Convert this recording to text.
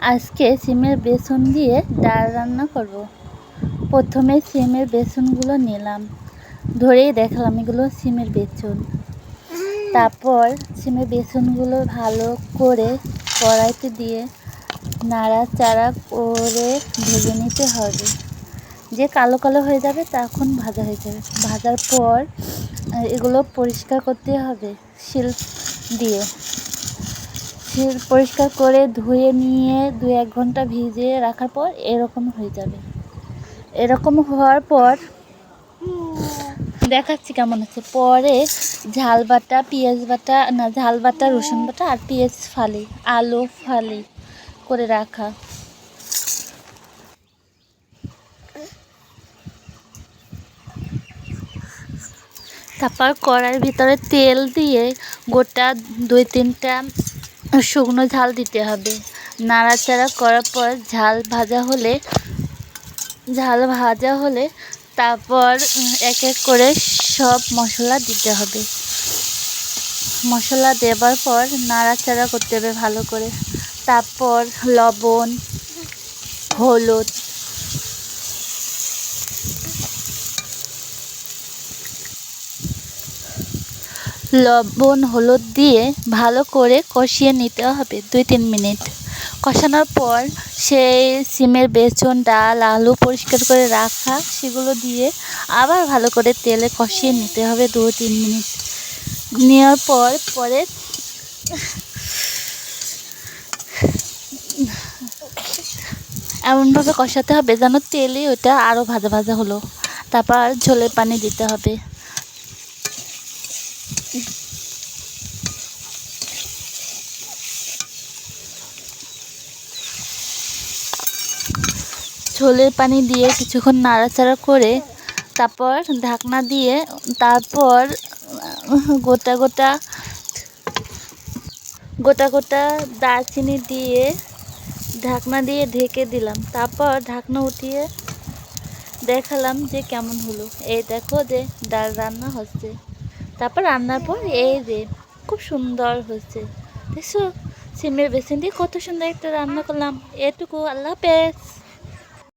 আজকে সিমের বেসন দিয়ে ডাল রান্না করব। প্রথমে সিমের বেসনগুলো নিলাম। ধরেই দেখলাম এগুলো সিমের বেসন। তারপর সিমের বেসনগুলো ভালো করে কড়াইতে দিয়ে নাড়াচাড়া করে ভেজে নিতে হবে। যে কালো কালো হয়ে যাবে তখন ভাজা হয়ে যাবে। ভাজার পর এগুলো পরিষ্কার করতে হবে শিল দিয়ে। পরিষ্কার করে ধুয়ে নিয়ে দু এক ঘণ্টা ভিজিয়ে রাখার পর এরকম হয়ে যাবে। এরকম হওয়ার পর দেখাচ্ছি কেমন হচ্ছে। পরে ঝাল বাটা, পেঁয়াজ বাটা, না, ঝাল বাটা, রসুন বাটা আর পেঁয়াজ ফালি, আলু ফালি করে রাখা। তারপর কড়াইয়ের ভিতরে তেল দিয়ে গোটা দুই তিনটা শুকনো ঝাল দিতে হবে। নাড়াচাড়া করার পর ঝাল ভাজা হলে, ঝাল ভাজা হলে তারপর এক এক করে সব মশলা দিতে হবে। মশলা দেবার পর নাড়াচাড়া করতে হবে ভালো করে। তারপর লবণ, হলুদ লবণ, হলুদ দিয়ে ভালো করে কষিয়ে নিতে হবে দুই তিন মিনিট। কষানোর পর সেই সিমের বেসন, ডাল, আলু পরিষ্কার করে রাখা, সেগুলো দিয়ে আবার ভালো করে তেলে কষিয়ে নিতে হবে দু তিন মিনিট। নেওয়ার পর পরে এমনভাবে কষাতে হবে যেন তেলে ওটা আরও ভাজা ভাজা হলো। তারপর ঝোলের পানি দিতে হবে। ঝোলের পানি দিয়ে কিছুক্ষণ নাড়াচাড়া করে তারপর ঢাকনা দিয়ে তারপর গোটা গোটা গোটা গোটা দারচিনি দিয়ে ঢাকনা দিয়ে ঢেকে দিলাম। তারপর ঢাকনা উঠিয়ে দেখালাম যে কেমন হলো। এই দেখো যে ডাল রান্না হচ্ছে। তারপর রান্নার পর এই যে খুব সুন্দর হচ্ছে। দেখছ? সিমের বেসন দিয়ে কত সুন্দর একটা রান্না করলাম। এটুকু আল্লাহ হাফেজ।